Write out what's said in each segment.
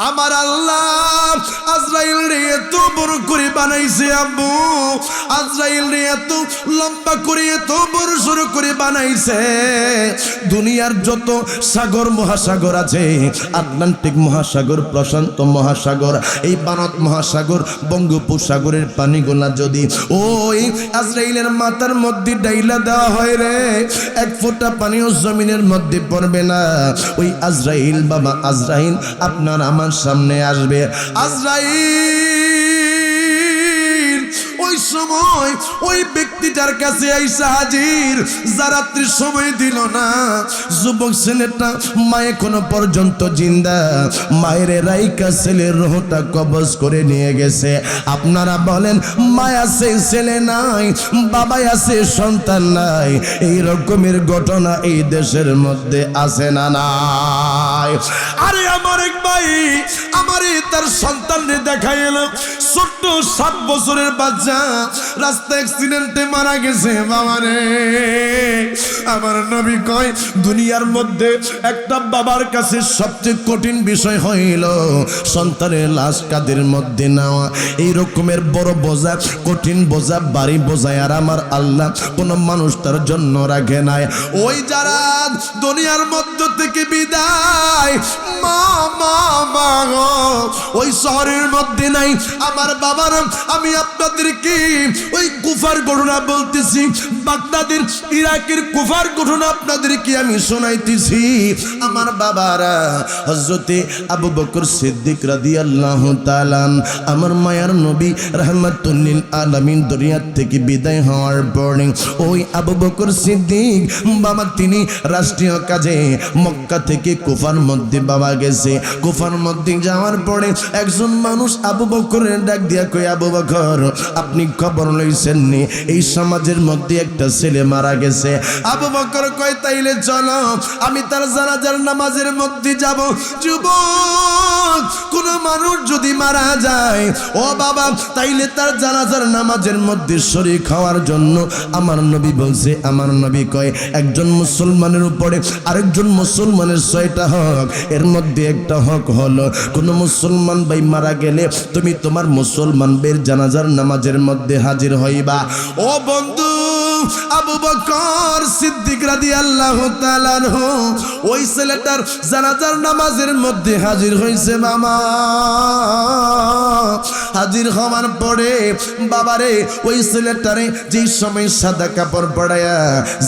আমার আল্লাহ আজরাইল রে এত বড় করে বানাইছে আব্বু। আজরাইল রে এত লম্বা করে, এত বড় সড়ো করে বানাইছে। দুনিয়ার যত সাগর, মহাসাগর আছে, আটলান্টিক মহাসাগর, প্রশান্ত মহাসাগর, এই বানত মহাসাগর, বঙ্গোপসাগরের পানিগুলা যদি ওই আজরাইলের মাথার মধ্যে ডাইলা দেওয়া হয় রে, এক ফোঁটা পানিও জমিনের মধ্যে পড়বে না। ওই আজরাইল বাবা, আজরাইল, আপনার আমার সামনে আসবে। আজরাইল। ওই সময় ওই ব্যক্তিটার কাছে আইসা হাজির। যারাত্রি সময় দিল না। যুবক ছেলেটা মায়ে কোনো পর্যন্ত জিন্দা। মায়ের রাইকা ছেলের রোহটা কবজ করে নিয়ে গেছে। আপনারা বলেন মায় আছে, ছেলে নাই, বাবাই আছে, সন্তান নাই। এই রকমের ঘটনা এই দেশের মধ্যে আছে না নাই? আরে আমার এক ভাই, আমার তার সন্তানরে দেখা এলো ছোট্ট সাত বছরের বাচ্চা রাস্তা অ্যাক্সিডেন্টে মারা গেছে বাবারে আমার নবী কয়, দুনিয়ার মধ্যে একটা বাবার কাছে সবচেয়ে কঠিন বিষয় হইল সন্তানের লাশ কাদের মধ্যে নেওয়া। এই রকমের বড় বোঝা, কঠিন বোঝা, বাড়ি বোঝায়, আর আমার আল্লাহ কোনো মানুষ তার জন্য রাখে নাই। ওই যারা দুনিয়ার মধ্য থেকে বিদায়, মা মা মা ওই শহরের মধ্যে নাই। আমার বাবার, আমি আপনাদেরকে ওই কুফার ঘটনা বলতেছি। বাগদাদের, ইরাকের কুফার ঘটনা আপনাদেরকে আমি শোনাইতেছি। আমার বাবারা হজরতে আবু বকর সিদ্দিক রাদি আল্লাহ তালান আমার মায়ার নবী রহমতুল্লিল আলমিন দরিয়ার থেকে বিদায় হওয়ার পরে ওই আবু বকর সিদ্দিক, বাবা তিনি রাষ্ট্রীয় কাজে মক্কা থেকে কুফার মধ্যে বাবা গেছে। কুফার মধ্যে যাওয়ার পরে একজন মানুষ আবু বকরের ডাক দিয়া কই আবু বকর আপনি খবর লইছেন নি এই সমাজের মধ্যে একটা ছেলে মারা গেছে। আবু বকর কয়, তাইলে চলো, আমি তার জানাজার নামাজের মধ্যে যাব। যুবক, কোন মানুষ যদি মারা যায়, ও বাবা, তাইলে তার জানাজার নামাজের মধ্যে শরীক হওয়ার জন্য আমার নবী বলছে, আমার নবী কয়, একজন মুসলমানের উপরে আরেকজন মুসলমানের ছয়টা হক, এর মধ্যে একটা হক হলো, কোন মুসলমান ভাই মারা গেলে তুমি তোমার মুসলমান বের জানাজার নামাজের মধ্যে হাজির হইবা। ও বন্ধু আবু বকর সিদ্দিক তাআলা আনহু, ওই ছেলেটার জানাজার নামাজের মধ্যে হাজির হইছে মামা। হাজির হওয়ার পরে বাবারে ওই ছেলেটারে যেই সময় সাদা কাপড় পড়ায়া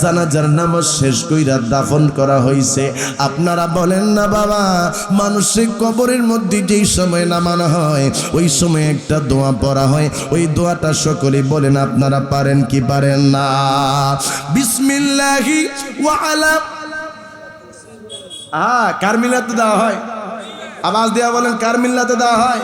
জানাজার নামাজ শেষ কইরা দাফন করা হয়েছে আপনারা বলেন না বাবা, মানুষের কবরের মধ্যে যেই সময় নামানো হয়, ওই সময় একটা দোয়া পড়া হয়, ওই দোয়াটা সকলে বলেন, আপনারা পারেন কি পারেন না? বিসমিল্লাহি ওয়ালা হ্যাঁ কার মিলাতে দেওয়া হয়? আওয়াজ দেওয়া বলেন, কার মিল্লাতে দেওয়া হয়?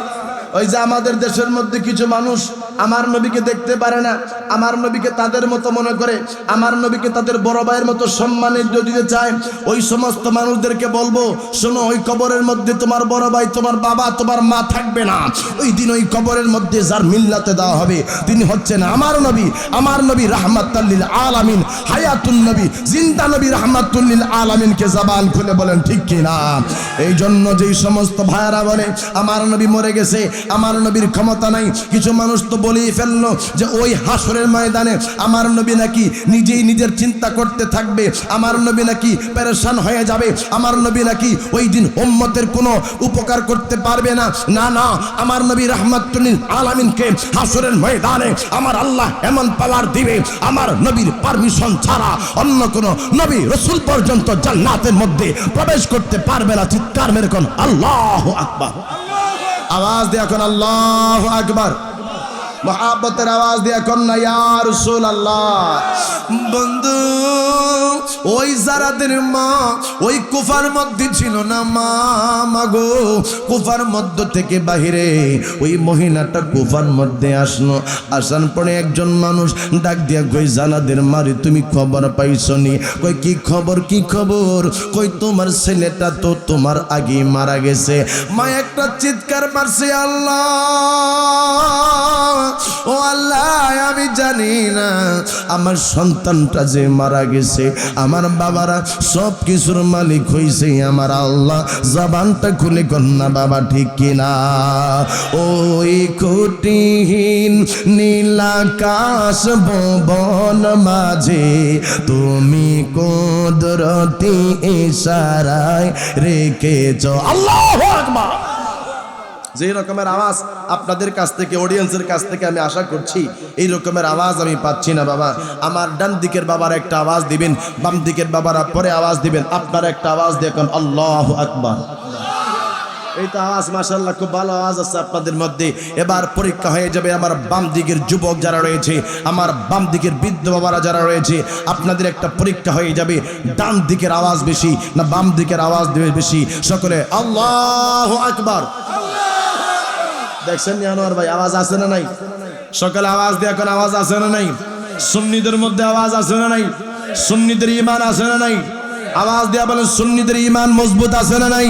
ওই যে আমাদের দেশের মধ্যে কিছু মানুষ আমার নবীকে দেখতে পারে না। আমার নবীকে তাদের মতো মনে করে। আমার নবীকে তাদের বড় ভাইয়ের মতো সম্মানের দিতে চায়। ওই সমস্ত মানুষদেরকে বলব, শোনো, ওই কবরের মধ্যে তোমার বড় ভাই, তোমার বাবা, তোমার মা থাকবে না। ওই দিন ওই কবরের মধ্যে যার মিল্লাতে দেওয়া হবে, তিনি হচ্ছেন আমার নবী। আমার নবী রাহমাতাল্লিল আলামিন, হায়াতুন নবী, জিন্দা নবী রাহমাতুল্লিল আলামিনকে জবান খুলে বলেন, ঠিক কি না? এই জন্য যেই সমস্ত ভাইয়ারা বলে, আমার নবী মরে গেছে, আমার নবীর ক্ষমতা নাই, কিছু মানুষ তো বলেই ফেলল যে ওই হাসরের ময়দানে আমার নবী নাকি নিজেই নিজের চিন্তা করতে থাকবে আমার নবী নাকি পেরেশান হয়ে যাবে আমার নবী নাকি ওই দিন উম্মতের কোনো উপকার করতে পারবে না। না না আমার নবী রহমাতুল্লিল আলামিনকে হাসরের ময়দানে আমার আল্লাহ এমন পাওয়ার দিবে আমার নবীর পারমিশন ছাড়া অন্য কোন নবী রসুল পর্যন্ত জান্নাতের মধ্যে প্রবেশ করতে পারবে না। চিৎকার মেরে কোন আল্লাহ আকবার। আওয়াজ দিয়ে এখন আল্লাহ আকবার। মহাব্বতের আওয়াজ দিয়ে এখন না ইয়া রসুল আল্লাহ বন্ধু, ওই জারাদের মা, ওই কুফার মধ্যে ছিল না মা, মাগো, কুফার মধ্য থেকে বাহিরে ওই মহিলাটা কুফার মধ্যে আসলো। আসার পরে একজন মানুষ ডাক দিয়া কই জানাদের মারি তুমি খবর পাইছো নি? কই কি খবর কি খবর? কই তোমার ছেলেটা তো তোমার আগে মারা গেছে। মা একটা চিৎকার মারছে, আল্লাহ! ও আল্লাহ, আমি জানি না আমার সন্তানটা যে মারা গেছে, আমার বাবারা সব কিছুর মালিক হইছে আমার আল্লাহ। জবানটা খুলে কন্যা বাবা, ঠিক কিনা? ওই কুটিহীন নীলাকাশ ভবন মাঝে তুমি কুদরতি ইশারায় রেখেছ। আল্লাহ আকবার। যে রকমের আওয়াজ আপনাদের কাছ থেকে অডিয়েন্সের কাছ থেকে আমি আশা করছি, এই রকমের আওয়াজ আমি পাচ্ছি না বাবা। আমার ডান দিকের বাবার একটা আওয়াজ দিবেন, বাম দিকের বাবারা পরে আওয়াজ দিবেন, আপনার একটা আওয়াজ দেখুন আল্লাহ আকবার। এই তো আওয়াজ মাসাল্লাহ খুব ভালো আওয়াজ আছে আপনাদের মধ্যে। এবার পরীক্ষা হয়ে যাবে আমার বাম দিকের যুবক যারা রয়েছে, আমার বাম দিকের বৃদ্ধ বাবারা যারা রয়েছে, আপনাদের একটা পরীক্ষা হয়ে যাবে, ডান দিকের আওয়াজ বেশি না বাম দিকের আওয়াজ বেশি। সকলে, আল্লাহ আকবার। দেখছেন নিয়ানোয়ার ভাই, আওয়াজ আছে না নাই? সকালে আওয়াজ দিয়ে এখন আওয়াজ আছে না নাই? সুন্নিদের মধ্যে আওয়াজ আছে না নাই? সুন্নিদের ইমান আছে না নাই? আওয়াজ দেওয়া বলেন, সুন্নিদের ইমান মজবুত আছে না নাই?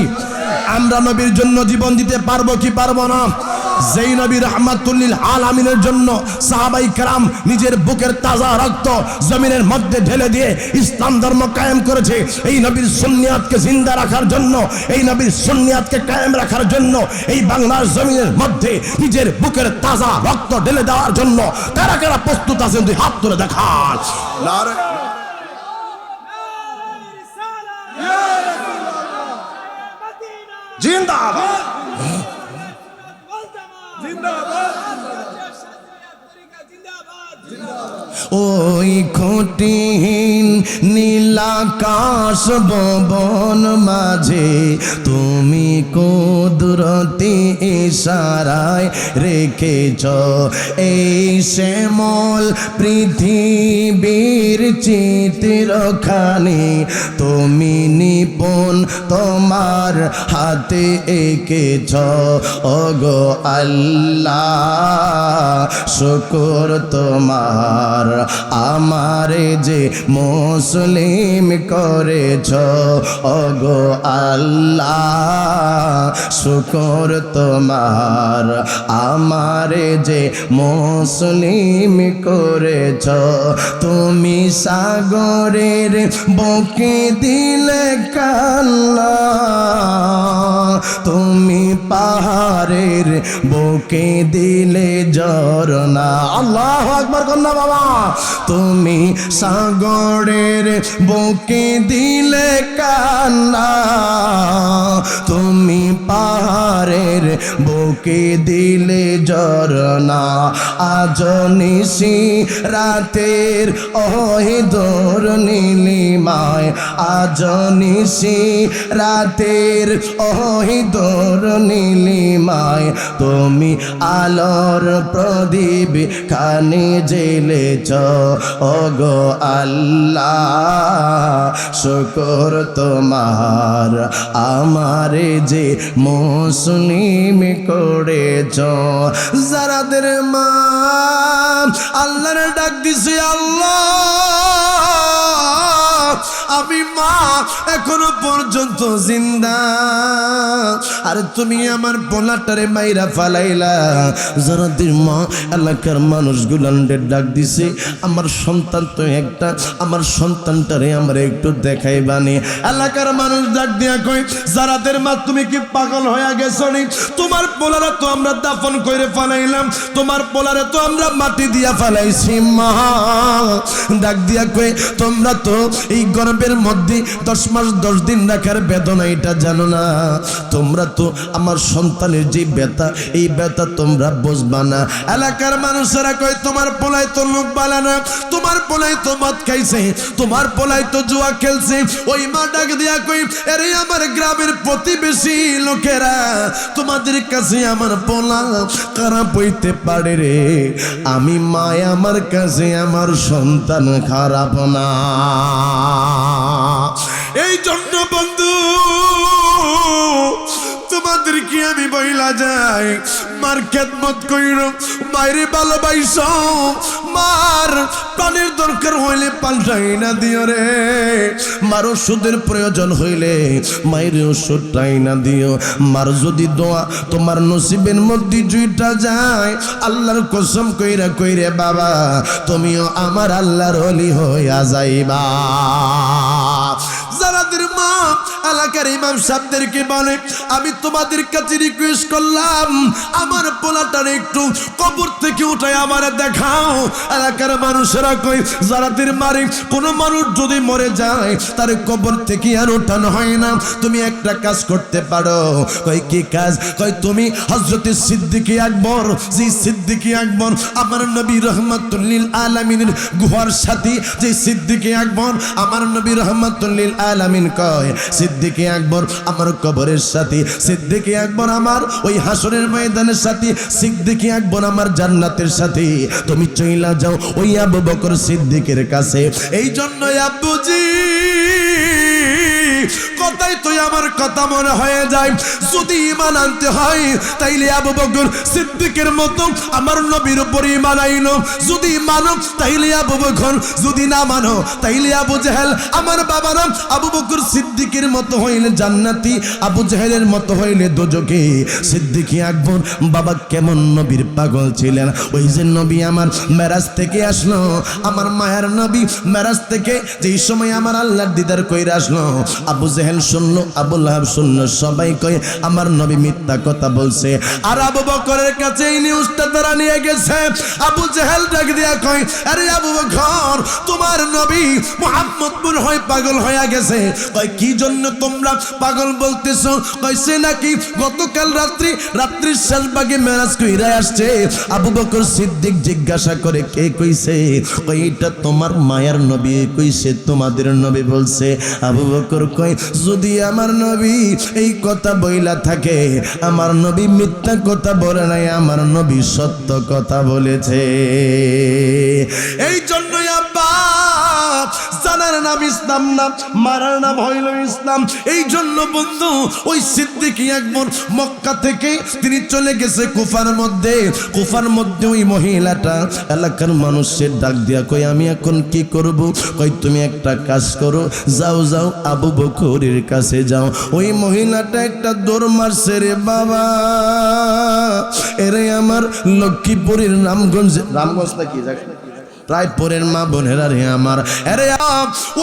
আমরা নবীর জন্য জীবন দিতে পারব কি পারব না? যেই নবী রহমাতুল্লিল আলামিনের জন্য সাহাবাই কারাম নিজের বুকের তাজা রক্ত জমিনের মধ্যে ঢেলে দিয়ে ইসলাম ধর্ম কায়েম করেছে। এই নবীর সুন্নিয়াতকে জিন্দা রাখার জন্য এই নবীর সুন্নিয়াতকে কায়েম রাখার জন্য এই বাংলার জমিনের মধ্যে নিজের বুকের তাজা রক্ত ঢেলে দেওয়ার জন্য কারা কারা প্রস্তুত আছেন তুই হাত তুলে দেখান জিন্দাবাদ। ওই খুঁটিহীন নীলাকাশ ভবন মাঝে তুমি কুদরতি ইশারায় রেখেছ। এই শ্যামল পৃথিবীর চিত্রখানি তুমি নিপুণ তোমার হাতে এঁকেছ। ওগো আল্লাহ, শুকুর তোমার আমারে যে মুসলিম করেছ, ওগো আল্লাহ, শুকর তোমার। আমারে যে মুসলিম করেছ, তুমি সাগরের বকে দিলে বুকে দিলে ঝরনা আল্লাহ আকবার কন্যা বাবা। তুমি সাগরের বুকে দিলে কান্না, তুমি পাহাড়ের বুকে দিলে ঝরনা। আজ নিশি রাতের ওহে দোর নীলিমায়, আজ নিশি রাতের ওহে দোর নীলিমায়। তুমি আলোর প্রদীপ খানে জেলেছ ওগো আল্লাহ শুকর তোমার। আমারে যে মুসলিম করেছ যারাদের মা আল্লাহর ডাক দিছে আল্লাহ। আমি মা, এখনও পর্যন্ত জিন্দা। আর তুমি আমার পোলাটারে মাইরা ফালাইলা। যারাদের মা, এলাকার মানুষগুলান্ডের ডাক দিছে, আমার সন্তান তো একটা, আমার সন্তানটারে আমার একটু দেখাই বানি এলাকার মানুষ ডাক দিয়া কই যারাদের মা, তুমি কি পাগল হয়ে গেছো নি? তোমার পোলারে তো আমরা দাফন করে ফালাইলাম, তোমার পোলারে তো আমরা মাটি দিয়া ফালাইছি মা। ডাক দিয়া কই তোমরা তো এই গর্বের মধ্যে দশ মাস, দশ দিন রাখার বেদনা এটা জানো না। তোমরা তো আমার সন্তানের যে ব্যথা, এই ব্যথা তোমরা বুঝবা না। এলাকার মানুষেরা কয়, তোমার পোলাই তো লোক বালা না, তোমার পোলাই তো মদ খাইছে, তোমার পোলাই তো জুয়া খেলছে। ওই মা ডাক দিয়া কই আরে আমার গ্রামের প্রতিবেশী লোকেরা, তোমাদের কাছে আমার পোলা কারা বইতে পারে রে। আমি মায়, আমার কাছে আমার সন্তান খারাপ না। এই জন্য বন্ধু তোমাদেরকে আমি বইলা যাই। মার খেদমত কইর মায়ের ভালোবাইস মার প্রাণের দরকার হইলে পাল্টাই না দিও রে। মার ওষুধের প্রয়োজন হইলে মায়ের ওষুধটাই না দিও। মার যদি দোয়া তোমার নসিবের মধ্যে জুইটা যায়, আল্লাহর কসম কইরা কইরে বাবা, তুমিও আমার আল্লাহর অলি হইয়া যাইবা। এলাকার ইমাম সাহেবদেরকে বলে? আমি তোমাদের কাছে রিকোয়েস্ট করলাম, আমার পোলাটার একটু কবর থেকে উঠে আমার দেখাও। এলাকার মানুষেরা কই যারাদের মারে, কোনো মানুষ যদি মরে যায়, তার কবর থেকে আর ওঠানো হয় না। তুমি একটা কাজ করতে পারো। কই কি কাজ? কই তুমি হজরতে সিদ্দিকি আকবর, যে সিদ্দিকি আকবর আমার নবী রহমাতুল্লিল আলামিনের গুহার সাথী, যে সিদ্দিকি আকবর আমার নবী রহমাতুল্লিল আলামিন কয়, সিদ্দিকি আকবর আমার কবরের সাথী, সিদ্দিকি আকবর আমার ওই হাসরের ময়দানের সাথী, সিদ্দিকি আকবর আমার জান্নাতের সাথী। তুমি চইলা যাও ওই আবু বকর সিদ্দিকের কাছে। এই জন্য আব্বুজি কথাই তুই আমার কথা মনে হয়ে যায়। যদি ইমান আনতে হয়, তাইলে আবু বকর সিদ্দিকের মতো আমার নবীর উপর ইমান যদি মানো, তাইলে আবু বকর। যদি না মানো, তাইলে আবু জাহেল। আমার বাবা নাম আবু বকর সিদ্দিকের মতো হইলে জান্নাতি, আবু জাহেলের মতো হইলে দোজকে সিদ্দিকি আকবর, বাবা কেমন নবীর পাগল ছিলেন? ওই যে নবী আমার মেরাজ থেকে আসলো। আমার মায়ের নবী মেরাজ থেকে যেই সময় আমার আল্লাহর দিদার কইরা আসলো আবু জেহেল শুনলো, আবু লাহাব শুনলো, সবাই কয়ে, আমার নবী মিথ্যা কথা বলছে। আর আবু বকরের কাছে এই নিউজটা তারা নিয়ে গেছে। আবু জেহেল ডাক দিয়া কয়, আরে আবু বকর, তোমার নবী মোহাম্মদ মনে হয় পাগল হয়ে গেছে। কয়, কি জন্য তোমরা পাগল বলতেছো? কইছে নাকি গতকাল রাত্রি, রাত্রির শেষ ভাগে মেরাজ কইরা আসছে। আবু বকর সিদ্দিক জিজ্ঞাসা করে, কে কইছে? কই এটা তোমার মায়ার নবী। কইছে তোমাদের নবী বলছে। আবু বকর কয় যদি আমার নবী এই কথা বইলা থাকে, আমার নবী মিথ্যা কথা বলে নাই, আমার নবী সত্য কথা বলেছে। এই জন্যই জানার নাম ইসলাম না, মারার নাম হইল ইসলাম। এই জন্য বন্ধু, ওই সিদ্দিকি একবার মক্কা থেকে তিনি চলে গেছে কুফার মধ্যে। কুফার মধ্যে ওই মহিলাটা এলাকার মানুষের ডাক দিয়া কই আমি এখন কি করব? কই তুমি একটা কাজ করো, যাও যাও, আবু বকরের কাছে যাও। ওই মহিলাটা একটা দৌড় মারছে, রে বাবা, এরে আমার লক্ষ্মীপুরের রামগঞ্জ রামগঞ্জ নাকি? জায়গা রায়পুরের মা বোনেরা রে আমার। আরে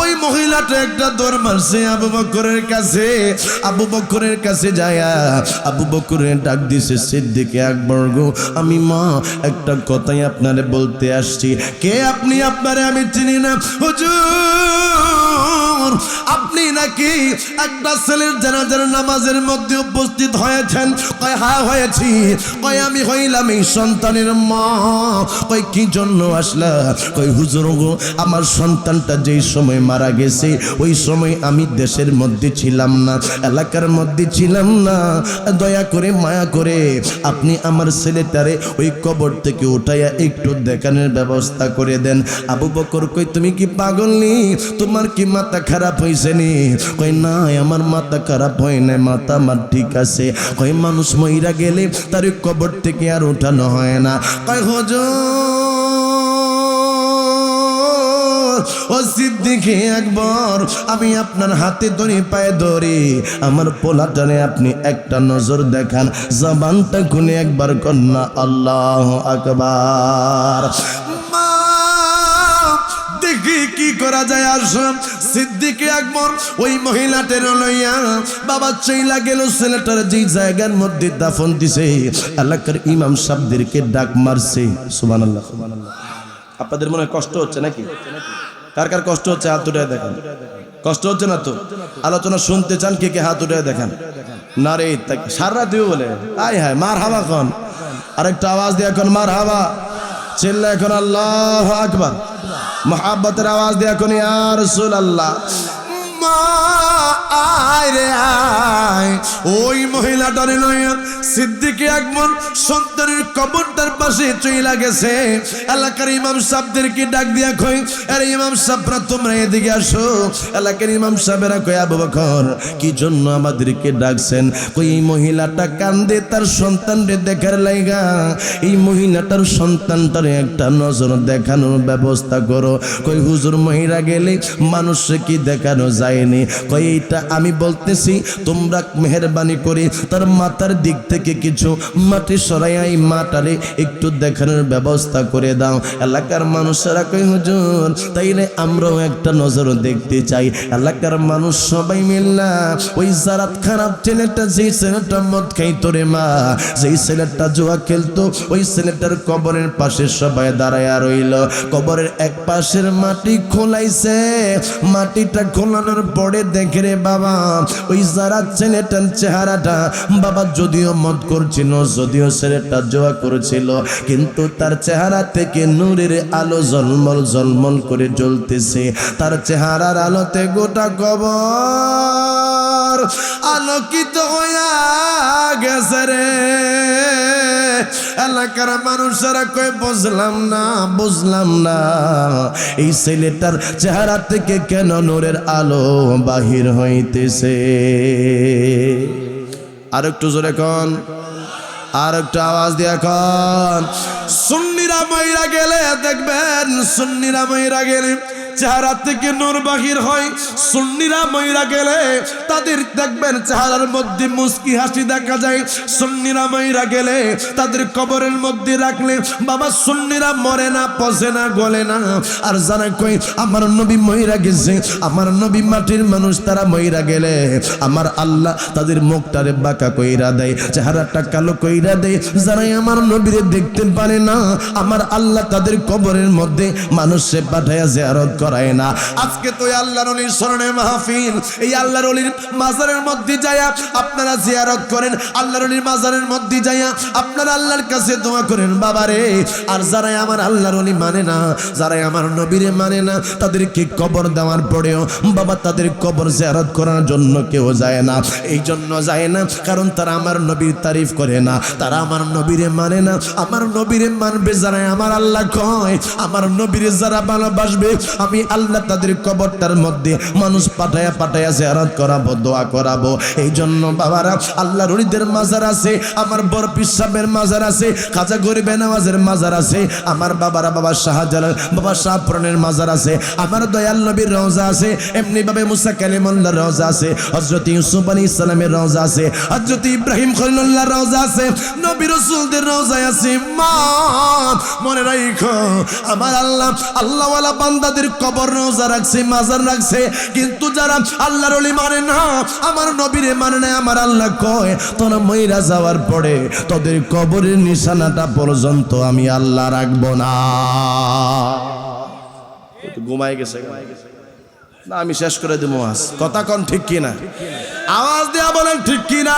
ওই মহিলাটা একটা দৌড় মারছে আবু বকরের কাছে। আবু বকরের কাছে যায়া আবু বকরের ডাক দিছে, সিদ্দিকে আকবর গো, আমি মা, একটা কথাই আপনারে বলতে আসছি। কে আপনি আপনারে আমি চিনি না? হুজুর! আপনি নাকি একটা ছেলের জানাজার নামাজের মধ্যে উপস্থিত হয়েছেন? কয় হ্যাঁ হয়েছি। কয়, আমি হইলাম এই সন্তানের মা। কয়, কি জন্য আসলা? কই হুজুর গো আমার সন্তানটা যেই সময় মারা গেছে, ওই সময় আমি দেশের মধ্যে ছিলাম না, এলাকার মধ্যে ছিলাম না। দয়া করে, মায়া করে, আপনি আমার ছেলেটারে ওই কবর থেকে উঠাইয়া একটু দেখানোর ব্যবস্থা করে দেন। আবু বকর কই তুমি কি পাগল নি? তোমার কি মাথা খারাপ হয়েছে নি? কই না আমার মাথা খারাপ হয় না মাথা আমার ঠিক আছে। কই মানুষ মহিরা গেলে তার কবর থেকে আর উঠানো হয় না। কয়, হুজুর, ও সিদ্দিকে একবার আমি আপনার হাতে ধরে, পায়ে ধরি। আমার পোলাটানে আপনি একটা নজর দেখান। জবানটা খুলে একবার কন্যা, আল্লাহ আকবার। দেখি কি করা যায়? আসম সিদ্দিকে আকবর ওই মহিলাটের লইয়া বাবা চইলা গেল, ছেলেটার যেই জায়গার মধ্যে দাফন দিছে, এলাকার ইমাম সাহেবদেরকে ডাক মারছে। সুবহানাল্লাহ সুবহানাল্লাহ। আপনাদের মনে কষ্ট হচ্ছে নাকি? কার কার কষ্ট হচ্ছে? হাত উঠে দেখেন। কষ্ট হচ্ছে না তো? আলোচনা শুনতে চান কে কে? হাত উঠে দেখেন। না রে সারা দিও বলে? আয় হায় মার হাওয়া কন। আরেকটা আওয়াজ দিয়ে এখন মার হাওয়া চিল্লা এখন আল্লাহ আকবার। মহাব্বতের আওয়াজ দিয়ে এখন আর রাসূল আল্লাহ মা, আয় ওই মহিলাটারে নয় সিদ্দিকে একমন, সন্তানের কবরটার পাশে চইলা গেছে। এলাকার ইমাম ডাক দিয়া কই আরে ইমাম তোমরা এদিকে আসো। এলাকার ইমাম সাহেবেরা আবু কি জন্য আমাদেরকে ডাকছেন? কই এই মহিলাটা কান্দে, তার সন্তানরে দেখার লাইগা। এই মহিলাটার সন্তানটারে একটা নজর দেখানোর ব্যবস্থা করো। কই হুজুর মহিলা গেলে মানুষে কি দেখানো যায়নি। কই এইটা আমি বলতেছি, তোমরা মেহরবানি করে তার মাথার দিক থেকে কিছু মাটি সরাইয়া এই মাটারে একটু দেখানোর ব্যবস্থা করে দাও। এলাকার মানুষেরা কই হুজুর, তাইলে আমরাও একটা নজর দেখতে চাই। এলাকার মানুষ সবাই মিল্লা, ওই জারাত খারাপ ছেলেটা, যেই ছেলেটা মদ খাইতো রে মা, যেই ছেলেটা জুয়া খেলতো, ওই ছেলেটার কবরের পাশে সবাই দাঁড়ায় রইল। কবরের এক পাশের মাটি খোলাইছে, মাটিটা খোলানোর পরে দেখে রে বাবা, ওই যারা ছেলেটার চেহারাটা, বাবা যদিও মদ করছিল, যদিও ছেলেটা জোয়া করেছিল, কিন্তু তার চেহারা থেকে নূরের আলো জলমল জলমল করে জ্বলতেছে। তার চেহারার আলোতে গোটা কবর আলোকিত হইয়া গেছে রে। এলাকার মানুষেরা কই বুঝলাম না বুঝলাম না। এই ছেলেটার চেহারা থেকে কেন নূরের আলো বাহির হইতেছে? আর একটু জোরে কন, আর একটু আওয়াজ দিয়া কন। সুন্নিরা ময়রা গেলে দেখবেন, সুন্নিরা ময়রা গেলে চেহারা থেকে নূর বাহির হয়। সুন্নিরা ময়রা গেলে তাদের দেখবেন চেহারার মধ্যে মুস্কি হাসি দেখা যায়। সুন্নিরা ময়রা গেলে তাদের কবরের মধ্যে রাখলে বাবা সুন্নিরা মরে না, পচে না, গলে না। আর যারা কই আমার নবী ময়রা গেছে, আমার নবী মাটির মানুষ, তারা ময়রা গেলে। আমার আল্লাহ তাদের মুখটারে বাঁকা কইরা দেয়, চেহারাটা কালো কইরা দেয়। যারাই আমার নবীরে দেখতে পারে না, আমার আল্লাহ তাদের কবরের মধ্যে মানুষে পাঠাইয়া জিয়ারত করায় না। আজকে তো আল্লাহর অলির স্মরণে মাহফিল। এই আল্লাহর অলির মাজারের মধ্যে যায়া আপনারা জিয়ারত করেন। আল্লাহর অলির মাজারের মধ্যে যায়া আপনারা আল্লাহর কাছে দোয়া করেন, বাবারে, আর যারাই আমার আল্লাহর অলি মানে না, যারাই আমার নবীরে মানে না, তাদেরকে কবর দেওয়ার পরেও বাবা তাদের কবর জিয়ারত করার জন্য কেউ যায় না। এই জন্য যায় না, কারণ তারা আমার নবীর তারিফ করে না। তারা আমার নবীরে মানে না, আমার নবীরে মানবে যারা আমার আল্লাহ কয়। আমার নবীরে যারা ভালোবাসবে, আমি আল্লাহ তাদের কবরটার মধ্যে মানুষ পাঠায়া পাঠায়া জিয়ারত করাবো, দোয়া করাবো। এই জন্য বাবারা আল্লাহ রুলিদের মাজার আছে, আমার বড় পিসাবের মাজার আছে, খাজা গরিবে নামাজের মাজার আছে, আমার বাবারা বাবা শাহজালাল, বাবা শাহপুরানের মাজার আছে, আমার দয়াল নবীর রওজা আছে, এমনি ভাবে মুসা কালিমুল্লাহর রওজা আছে, হযরত ইউসুফ আলাইহিস সালামের রওজা আছে, হযরত ইব্রাহিম খলিলুল্লাহর রওজা আছে, নবী রাসূলদের রওজা আছে। মা, মনে রাখো আমার আল্লাহ, আল্লাহওয়ালা বান্দাদের কবর রওজা রাখছে, মাজার রাখছে, কিন্তু যারা আল্লাহর ওলি মানে না, আমার নবীরে মানে না, আমার আল্লাহ কয়, তোরা মইরা যাওয়ার পরে তোদের কবরের নিশানাটা পর্যন্ত আমি আল্লাহ রাখব না। ঘুমাই গেছে না, আমি শেষ করে দেবো আজ কথা কন ঠিক কিনা? আওয়াজ দেয়া বলেন ঠিক কিনা?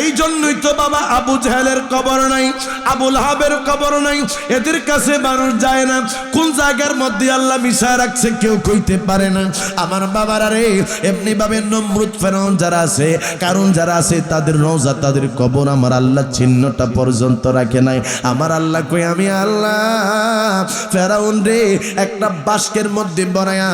এই জন্যই তো বাবা আবু জাহেলের কবর নাই আবুল হাবের কবর নাই। এদের কাছে মানুষ যায় না। কোন জায়গার মধ্যে আল্লাহ মিশা রাখছে কেউ কইতে পারে না। আমার বাবার আরে এমনি ভাবে নমরুদ ফেরাউন যারা আছে কারণ যারা আছে, তাদের রোজা তাদের কবর আমার আল্লাহ চিহ্নটা পর্যন্ত রাখে নাই। আমার আল্লাহ কই, আমি আল্লাহ, ফেরাউন রে, একটা বাস্কের মধ্যে বনায়া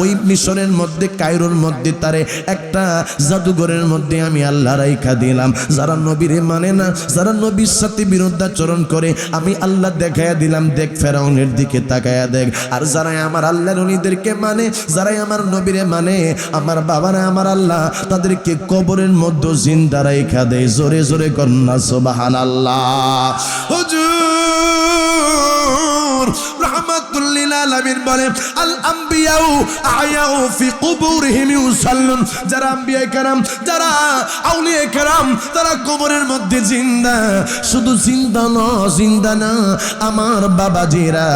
ওই মিশনের মধ্যে, কায়রোর মধ্যে তারে একটা জাদুঘরের মধ্যে আমি আল্লাহ রাইখা দিলাম। যারা নবীরে মানে না, যারা নবীর সাথে বিরুদ্ধাচরণ করে, আমি আল্লাহ দেখাইয়া দিলাম, দেখ ফেরাউনের দিকে তাকায়া দেখ। আর যারাই আমার আল্লাহর উনিদেরকে মানে যারাই আমার নবীরে মানে আমার বাবারা আমার আল্লাহ, তাদেরকে কবরের মধ্যে জিন্দা রাইখা দেয়। জোরে জোরে কন্যা সোবাহান আল্লাহ হুজুর! রাহমাতুল্লিল আলামিন বলে আল আম্বিয়াউ আয়াউ ফি কুবুরিহিম ইউসাল্লুন যারা আম্বিয়া کرام যারা আউলিয়া کرام তারা কবরের মধ্যে জিন্দা শুধু জিন্দা না জিন্দা না আমার বাবাজিরা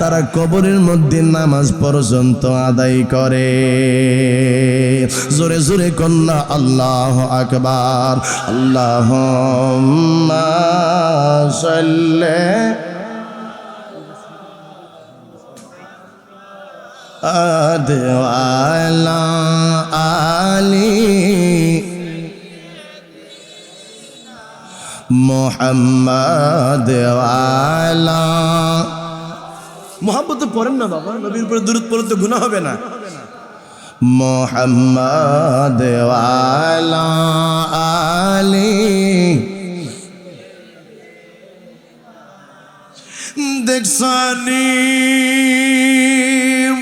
তারা কবরের মধ্যে নামাজ পর্যন্ত আদায় করে জোরে জোরে কন্যা আল্লাহ আকবার আল্লাহ সাল্লে দেওয়ালা আলী। মোহাম্মদ মোহাম্মদ পড়েন না বাবা নবীর উপরে দূরত পড়ে তো গুণা হবে না। মোহাম্মদ আলি। দেখসানি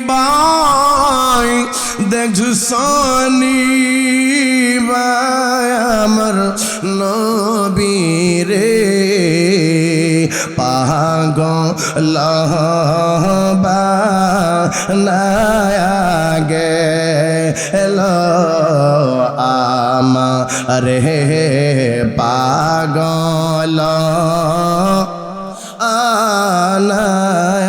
বাই দেখছনি বাই আমার নবীরে। পাগল নায়াগে এলো আমারে পাগল। আনায়া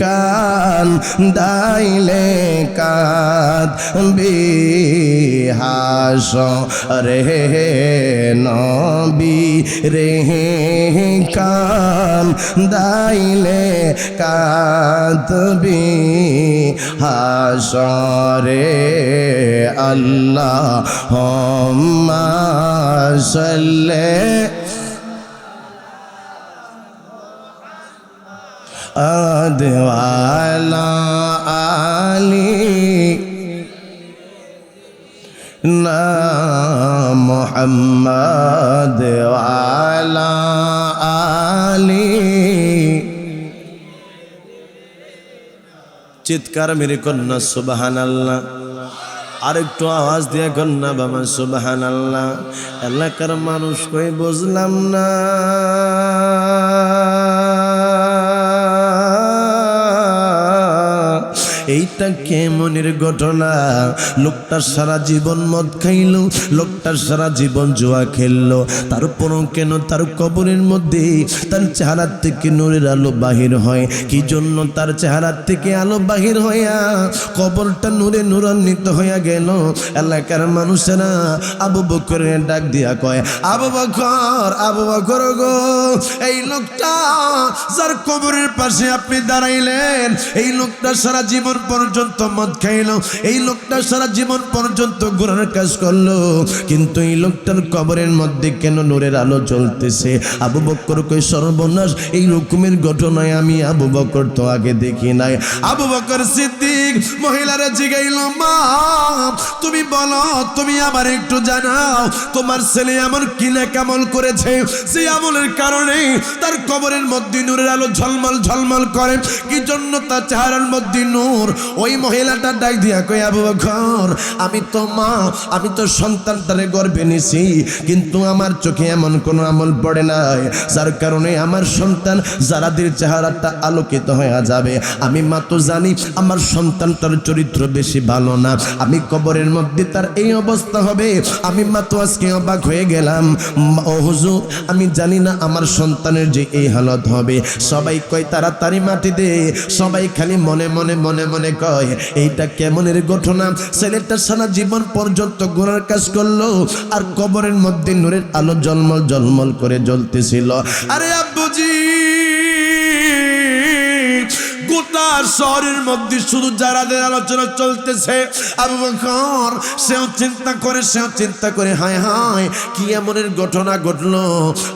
কান, দাইলে কাত বিহাস রে নবী রে কান, দাইলে কাত বিহাস রে আল্লাহ হম্মা সাল্লে আদওয়ালা আলী। না মোহাম্মদ আলী চিৎকার মেরে কন্যা সুবাহান আল্লাহ আরেকটু আওয়াজ দিয়ে কন্যা, বাবা সুবাহান আল্লাহ এলাকার মানুষ কই বুঝলাম না। এইটা কেমনের ঘটনা? লোকটা সারা জীবন মদ খাইলো লোকটা সারা জীবন জোয়া খেললো। তারপরও কেন তার কবরের মধ্যে তার চেহারার থেকে নূরের আলো বাহির হয়? কি জন্য তার চেহারার থেকে আলো বাহির হইয়া কবরটা নূরে নূরান্বিত হইয়া গেল? এলাকার মানুষেরা আবু বকরের ডাক দিয়া কয়, আবু বকর আবু বকর গো, এই লোকটা যার কবরের পাশে আপনি দাঁড়াইলেন, এই লোকটা সারা জীবন পর্যন্ত মদ খাইল। এই লোকটা সারা জীবন পর্যন্ত গুণার কাজ করল। কিন্তু এই লোকটার কবরের মধ্যে কেন নূরের আলো জ্বলতেছে? আবু বক্কর কই, সর্বনাশ, এই রকমের ঘটনায় আমি আবু বকর তো আগে দেখি নাই। আবু বকর সিদ্দিক, মহিলারা জিগাইল, মা, তুমি বলো, তুমি আবার একটু জানাও, তোমার ছেলে এমন কিনা কামল করেছে? সেই আমলের কারণে তার কবরের মধ্যে নূরের আলো ঝলমল ঝলমল করে। কি জন্য তার চেহারার মধ্যে নূর ওই মহিলাটা ডাক দিয়া কই আবু বকর, আমি তো মা, আমি তো সন্তান, তারে গর্ভে নিছি, কিন্তু আমার চোখে এমন কোনো আমল পড়ে নাই, যার কারণে আমার সন্তান যারাদের চেহারাটা আলোকিত হয়ে যাবে। আমি মা তো জানি, আমার সন্তান তার চরিত্র বেশি ভালো না। আমি কবরের মধ্যে তার এই অবস্থা হবে। আমি মা তো আজকে অবাক হয়ে গেলাম। ও হুজুর, আমি জানি না আমার সন্তানের যে এই হালত হবে। সবাই কয়, তাড়াতাড়ি মাটি দে। সবাই খালি মনে মনে মনে মনে মনে কয়, এইটা কেমনের ঘটনা? ছেলেটা সারা জীবন পর্যন্ত গোড়ার কাজ করল আর কবরের মধ্যে নূরের আলো জলমল জলমল করে জ্বলতেছিল। আরে আব্বুজি গোটা শহরের মধ্যে শুধু যারাদের আলোচনা চলতেছে, আবু বকর, সেও চিন্তা করে, সেও চিন্তা করে, হায় হায়, কি এমনের ঘটনা ঘটলো?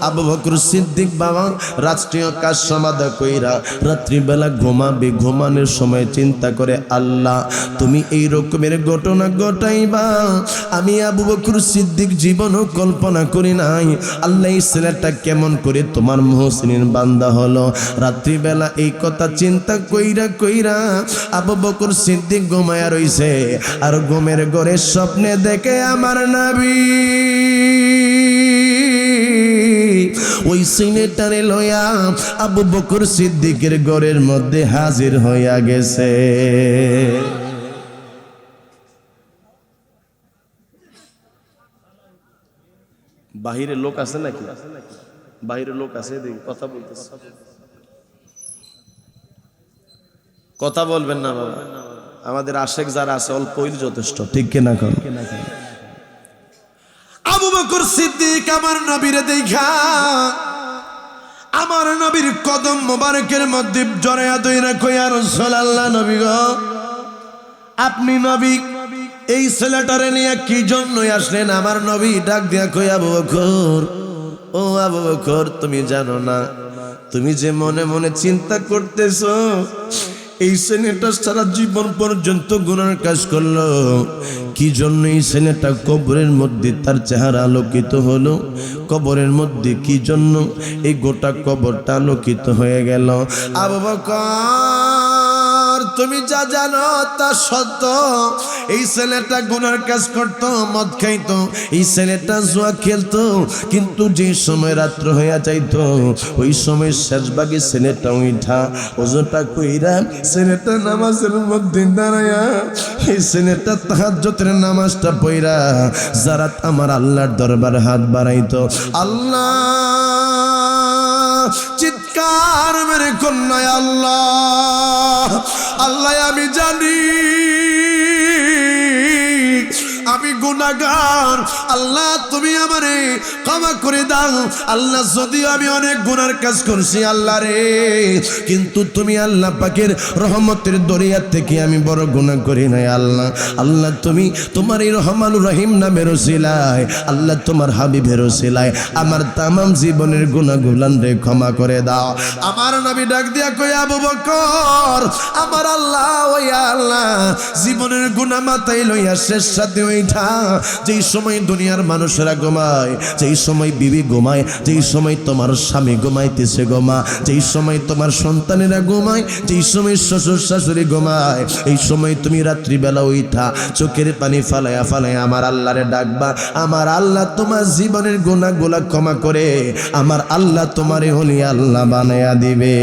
আবু বকর সিদ্দিক বাবা, রাষ্ট্রীয় কাজ সমাধা কইরা রাত্রিবেলা ঘুমাবে, ঘুমানোর সময় চিন্তা করে, আল্লাহ, তুমি এই রকমের ঘটনা ঘটাইবা। আমি আবু বকর সিদ্দিক জীবনও কল্পনা করি নাই, আল্লাহ এই ছেলেটা কেমন করে তোমার মহসিনের বান্দা হলো। রাত্রিবেলা এই কথা চিন্তা কইরা কইরা আবু বকর সিদ্দিক ঘুমায়া রইছে আর ঘুমের ঘরে স্বপ্নে দেখে আমার নাবি। ওই সিনেটারে লয়া আবু বকর সিদ্দিকের ঘরের মধ্যে হাজির হইয়া গেছে। বাহিরে লোক আছে নাকি? বাহিরে লোক আছে কথা বলতেছে। কথা বলবেন না বাবা। আমাদের আশেক যারা আছে, অল্প যথেষ্ট। ঠিক কিনা কর আবু বকর সিদ্দিক আমার নবীরে দেখা আমার নবীর কদম মোবারকের মধ্যে জড়াইয়া দইরা কইয়া রাসূলুল্লাহ নবী গো, আপনি নবী, এই ছেলেটারে নিয়ে কি জন্যই আসলেন? আমার নবী ডাক দিয়া কই আবু বকর, ও আবু বকর, তুমি জানো না, তুমি যে মনে মনে চিন্তা করতেছ এই ছেলেটা সারা জীবন পর্যন্ত গুনার কাজ করল। কি জন্য এই ছেলেটা কবরের মধ্যে তার চেহারা আলোকিত হলো? কবরের মধ্যে কি জন্য এই গোটা কবরটা আলোকিত হয়ে গেল? আবু বকর! তুমি যা জানো তা সত্য। এই ছেলেটা গুনার কাজ করতো, মদ খাইতো। এই ছেলেটা জুয়া খেলতো, কিন্তু যে সময় রাত্র হইয়া যাইতো, ওই সময় শেষ ভাগে ছেলেটা উঠা ওজনটা কইরা ছেলেটা নামাজের মধ্যে দাঁড়ায়া এই ছেলেটা তাহাজ্জতের নামাজটা পইরা যারা আমার আল্লাহর দরবার হাত বাড়াইতো। আল্লাহ, চিৎকার মেরে কন্যায় আল্লাহ আল্লাহ আমি জানি। আমি গুনাগার আল্লাহ, তুমি আমারে ক্ষমা করে দাও। আল্লাহ, যদিও আমি অনেক গুনার কাজ করছি আল্লাহ রে, কিন্তু তুমি আল্লাহ পাকের রহমতের দরিয়া থেকে আমি বড় গুনাহ করি নাই আল্লাহ। আল্লাহ, তুমি তোমার এই রহমানুর রহিম নামের ওসিলায়, আল্লাহ তোমার হাবিবের ওসিলায় আমার তামাম জীবনের গুনাহগুলান রে ক্ষমা করে দাও। আমার নবী ডাক দিয়া কই আবু বকর, আমার আল্লাহ, ওই আল্লাহ, জীবনের গুনাহ মাথায় লইয়া শেষ সাথে ওইটা যেই সময় দুনিয়ার মানুষেরা ঘুমায়, যেই সময় বিবি ঘুমায়, যেই সময় তোমার স্বামী ঘুমাইতেছে ঘুমা যেই সময় তোমার সন্তানেরা ঘুমায়, যেই সময় শ্বশুর শাশুড়ি ঘুমায়, এই সময় তুমি রাত্রিবেলা উঠা চোখের পানি ফালায়া ফালায়া আমার আল্লাহরে ডাকবা, আমার আল্লাহ তোমার জীবনের গুণা গোলা ক্ষমা করে, আমার আল্লাহ তোমারে হলি আল্লাহ বানায়া দিবে।